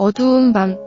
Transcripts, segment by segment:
어두운 밤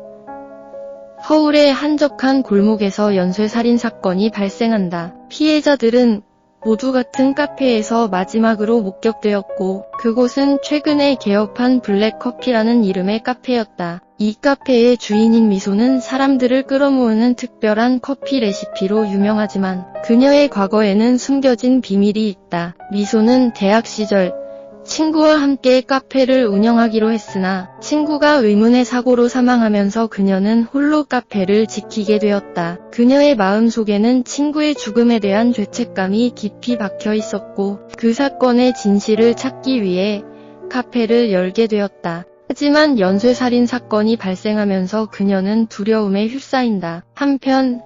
서울의 한적한 골목에서 연쇄살인 사건이 발생한다. 피해자들은 모두 같은 카페에서 마지막으로 목격되었고 그곳은 최근에 개업한 블랙커피라는 이름의 카페였다. 이 카페의 주인인 미소는 사람들을 끌어모으는 특별한 커피 레시피로 유명하지만 그녀의 과거에는 숨겨진 비밀이 있다. 미소는 대학 시절 친구와 함께 카페를 운영하기로 했으나 친구가 의문의 사고로 사망하면서 그녀는 홀로 카페를 지키게 되었다. 그녀의 마음 속에는 친구의 죽음에 대한 죄책감이 깊이 박혀 있었고 그 사건의 진실을 찾기 위해 카페를 열게 되었다. 하지만 연쇄살인 사건이 발생하면서 그녀는 두려움에 휩싸인다. 한편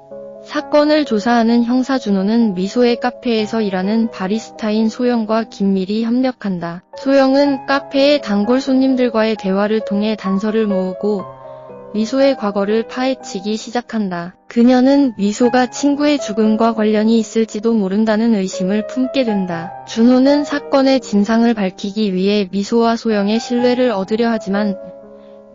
사건을 조사하는 형사 준호는 미소의 카페에서 일하는 바리스타인 소영과 긴밀히 협력한다. 소영은 카페의 단골 손님들과의 대화를 통해 단서를 모으고 미소의 과거를 파헤치기 시작한다. 그녀는 미소가 친구의 죽음과 관련이 있을지도 모른다는 의심을 품게 된다. 준호는 사건의 진상을 밝히기 위해 미소와 소영의 신뢰를 얻으려 하지만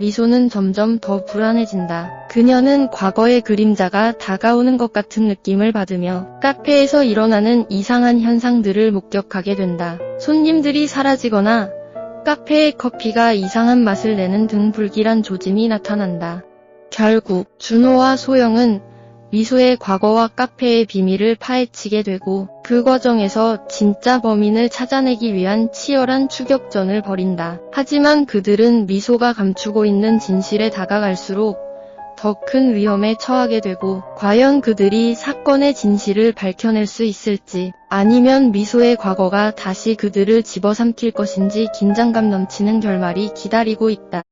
미소는 점점 더 불안해진다. 그녀는 과거의 그림자가 다가오는 것 같은 느낌을 받으며 카페에서 일어나는 이상한 현상들을 목격하게 된다. 손님들이 사라지거나 카페의 커피가 이상한 맛을 내는 등 불길한 조짐이 나타난다. 결국 준호와 소영은 미소의 과거와 카페의 비밀을 파헤치게 되고 그 과정에서 진짜 범인을 찾아내기 위한 치열한 추격전을 벌인다. 하지만 그들은 미소가 감추고 있는 진실에 다가갈수록 더 큰 위험에 처하게 되고 과연 그들이 사건의 진실을 밝혀낼 수 있을지 아니면 미소의 과거가 다시 그들을 집어삼킬 것인지 긴장감 넘치는 결말이 기다리고 있다.